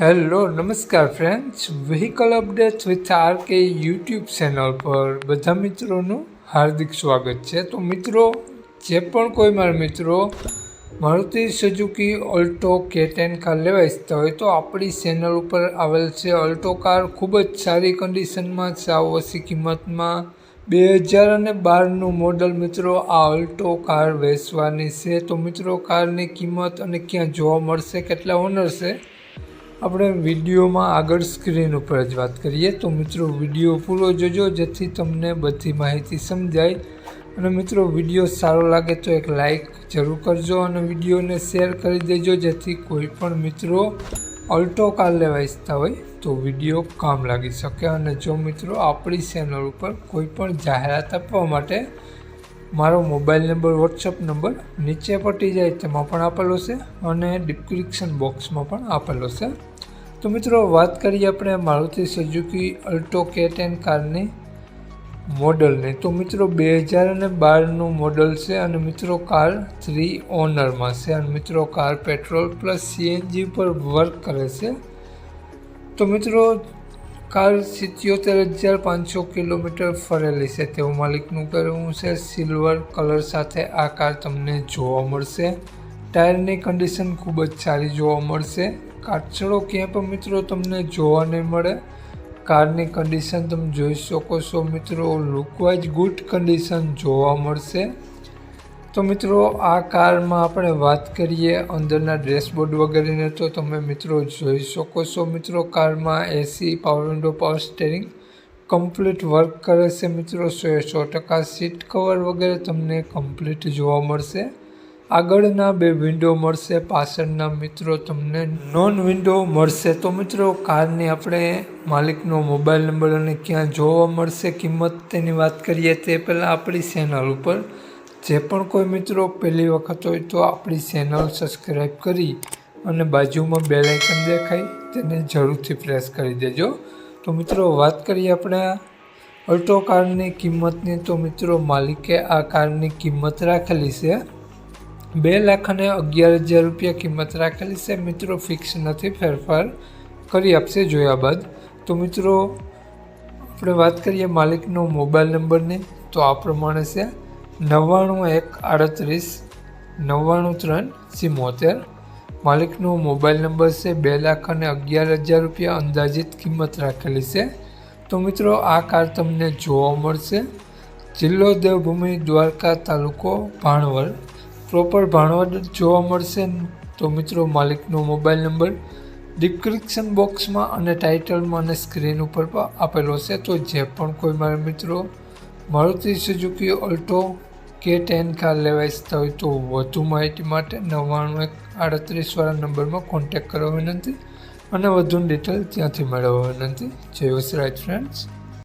Hello, નમસ્કાર friends vehicle update with R K YouTube channel પર બધા મિત્રોનું હાર્દિક સ્વાગત છે. તો મિત્રો, જે પણ કોઈ મારા મિત્રો મારુતિ સુઝુકી ઓલ્ટો કે ટેન કાર લેવા ઈચ્છતા હોય તો આપણી ચેનલ ઉપર આવેલ છે. ઓલ્ટો કાર ખૂબ જ સારી કન્ડિશનમાં સાવ ઓછી કિંમતમાં બે હજાર અને બારનું મોડલ મિત્રો આ અલ્ટો કાર વેચવાની છે. તો મિત્રો કારની કિંમત અને ક્યાં જોવા મળશે, કેટલા ઓનર છે આપણે વિડીયોમાં આગળ સ્ક્રીન ઉપર જ વાત કરીએ તો મિત્રો વીડિયો પૂરો જોજો, જેથી તમને બધી માહિતી સમજાય. અને મિત્રો વીડિયો સારો લાગે તો એક લાઈક જરૂર કરજો અને વિડીયોને શેર કરી દેજો, જેથી કોઈ પણ મિત્રો ઓલ્ટો કાર લેવા ઈચ્છતા હોય તો વીડિયો કામ લાગી શકે. અને જો મિત્રો આપણી ચેનલ ઉપર કોઈ પણ જાહેરાત આપવા માટે મારો મોબાઈલ નંબર વોટ્સઅપ નંબર નીચે પટી જાય, તેમાં પણ આપેલો છે. અને ડિસ્ક્રિપ્શન બોક્સમાં પણ આપેલો છે. તો મિત્રો વાત કરીએ આપણે Maruti Suzuki Alto K ten કારની મોડલની. તો મિત્રો બે હજાર અને બારનું મોડલ છે અને મિત્રો કાર થ્રી ઓનરમાં છે અને મિત્રો કાર પેટ્રોલ પ્લસ સીએનજી પર વર્ક કરે છે. તો મિત્રો કાર સિત્યોતેર હજાર પાંચસો કિલોમીટર ફરેલી છે. તેવું માલિકનું કહેવું છે, સિલ્વર કલર સાથે આ કાર તમને જોવા મળશે. ટાયરની કન્ડિશન ખૂબ જ સારી જોવા મળશે. કાચડો ક્યાં પણ મિત્રો તમને જોવા નહીં મળે. કારની કન્ડિશન તમે જોઈ શકો છો મિત્રો. લુકવાઇઝ ગુડ કન્ડિશન જોવા મળશે. તો મિત્રો, આ કારમાં આપણે વાત કરીએ અંદરના ડેશબોર્ડ વગેરેને, તો તમે મિત્રો જોઈ શકો છો મિત્રો, કારમાં AC power window power steering complete work કરે છે મિત્રો. સો સો ટકા સીટ કવર વગેરે તમને કમ્પ્લીટ જોવા મળશે. આગળના બે વિન્ડો મળશે, પાછળના મિત્રો તમને નોન વિન્ડો મળશે. તો મિત્રો, કારની આપણે માલિકનો મોબાઈલ નંબર અને ક્યાં જોવા મળશે, કિંમત તેની વાત કરીએ, તે પહેલાં આપણી ચેનલ ઉપર. જે પણ કોઈ મિત્રો પહેલી વખત હોય તો આપણી ચેનલ સબસ્ક્રાઈબ કરી અને બાજુમાં બે લાઇકન દેખાય, તેને જરૂરથી પ્રેસ કરી દેજો. તો મિત્રો, વાત કરીએ આપણે અલ્ટો કારની કિંમતની. તો મિત્રો, માલિકે આ કારની કિંમત રાખેલી છે. બે લાખ અને અગિયાર હજાર રૂપિયા કિંમત રાખેલી છે. મિત્રો ફિક્સ નથી, ફેરફાર કરી આપશે જોયા બાદ. તો મિત્રો, આપણે વાત કરીએ માલિકનો મોબાઈલ નંબરની. તો આ પ્રમાણે છે નવ્વાણું એક આડત્રીસ, નવ્વાણું ત્રણ સિમોતેર માલિકનો મોબાઈલ નંબર છે બે લાખ અને અગિયાર હજાર રૂપિયા. અંદાજિત કિંમત રાખેલી છે. તો મિત્રો, આ કાર તમને જોવા મળશે. જિલ્લો દેવભૂમિ દ્વારકા તાલુકો ભાણવર પ્રોપર ભાણવડ જોવા મળશે તો મિત્રો માલિકનો મોબાઈલ નંબર ડિસ્ક્રિપ્શન બોક્સમાં અને ટાઇટલમાં અને સ્ક્રીન ઉપર પણ આપેલો છે. તો જે પણ કોઈ મારા મિત્રો મારુતિ સુઝુકી ઓલ્ટો કે ટેન કાર લેવા ઇચ્છતા હોય તો વધુ માહિતી માટે નવ્વાણું એક આડત્રીસવાળા નંબરમાં કોન્ટેક કરવા વિનંતી. અને વધુ ડિટેલ ત્યાંથી મેળવવા વિનંતી. જય વસરાજ ફ્રેન્ડ્સ